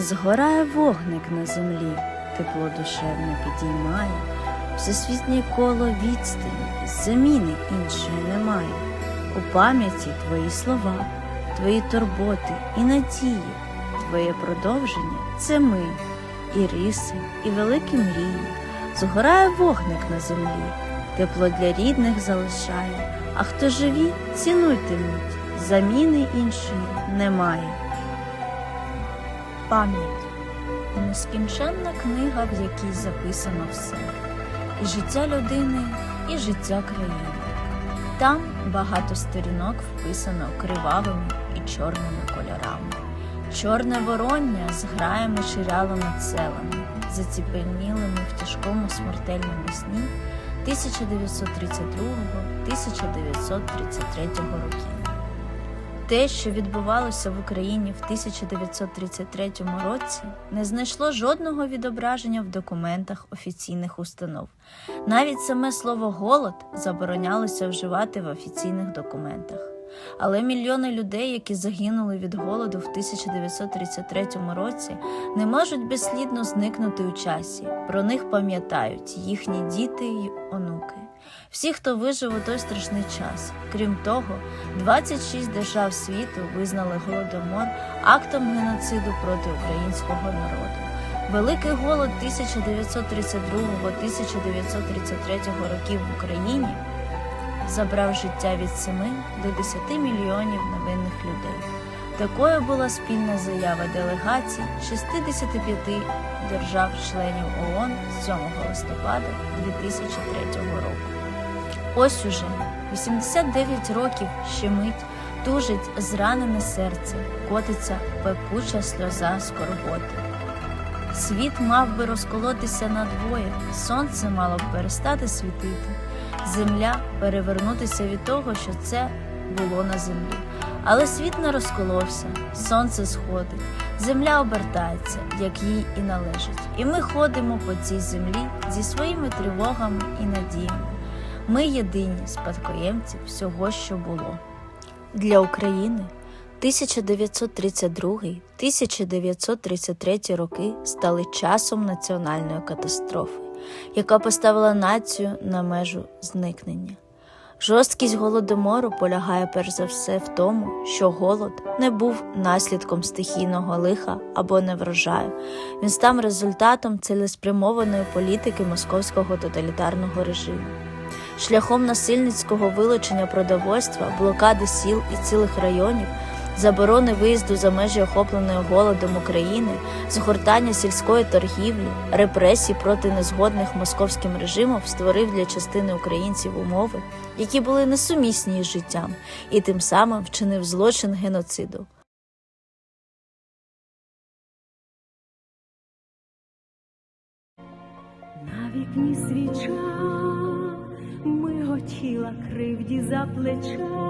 Згорає вогник на землі, тепло душевне підіймає, всесвітнє коло відстані, заміни іншої немає. У пам'яті твої слова, твої турботи і надії, твоє продовження це ми, і риси, і великі мрії. Згорає вогник на землі, тепло для рідних залишає, а хто живі, цінуйте мить, заміни іншої немає. Пам'ять нескінченна книга, в якій записано все, і життя людини, і життя країни. Там багато сторінок вписано кривавими і чорними кольорами. Чорне вороння з граями ширяло над селами, заціпенілими в тяжкому смертельному сні 1932-1933 років. Те, що відбувалося в Україні в 1933 році, не знайшло жодного відображення в документах офіційних установ. Навіть саме слово голод заборонялося вживати в офіційних документах. Але мільйони людей, які загинули від голоду в 1933 році, не можуть безслідно зникнути у часі. Про них пам'ятають їхні діти й онуки. Всі, хто вижив у той страшний час. Крім того, 26 держав світу визнали голодомор актом геноциду проти українського народу. Великий голод 1932-1933 років в Україні забрав життя від 7 до 10 мільйонів невинних людей. Такою була спільна заява делегацій 65 держав-членів ООН 7 листопада 2003 року. Ось уже 89 років щемить, тужить зранене серце, котиться пекуча сльоза скорботи. Світ мав би розколотися надвоє, сонце мало б перестати світити, земля перевернутися від того, що це було на землі. Але світ не розколовся, сонце сходить, земля обертається, як їй і належить. І ми ходимо по цій землі зі своїми тривогами і надіями. Ми єдині спадкоємці всього, що було. Для України 1932-1933 роки стали часом національної катастрофи, яка поставила націю на межу зникнення. Жорсткість голодомору полягає перш за все в тому, що голод не був наслідком стихійного лиха або неврожаю. Він став результатом цілеспрямованої політики московського тоталітарного режиму. Шляхом насильницького вилучення продовольства, блокади сіл і цілих районів, заборони виїзду за межі охопленої голодом України, згортання сільської торгівлі, репресій проти незгодних московським режимом створив для частини українців умови, які були несумісні із життям, і тим самим вчинив злочин геноциду. На вікні свіча миготіла кривді за плеча,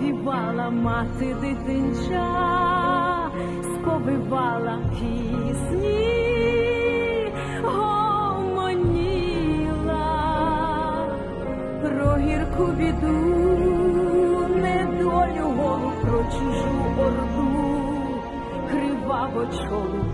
повівала мати дитинча, сповивала пісні, гомоніла. Про гірку біду, недолю голу, про чужу орду, криваво чолу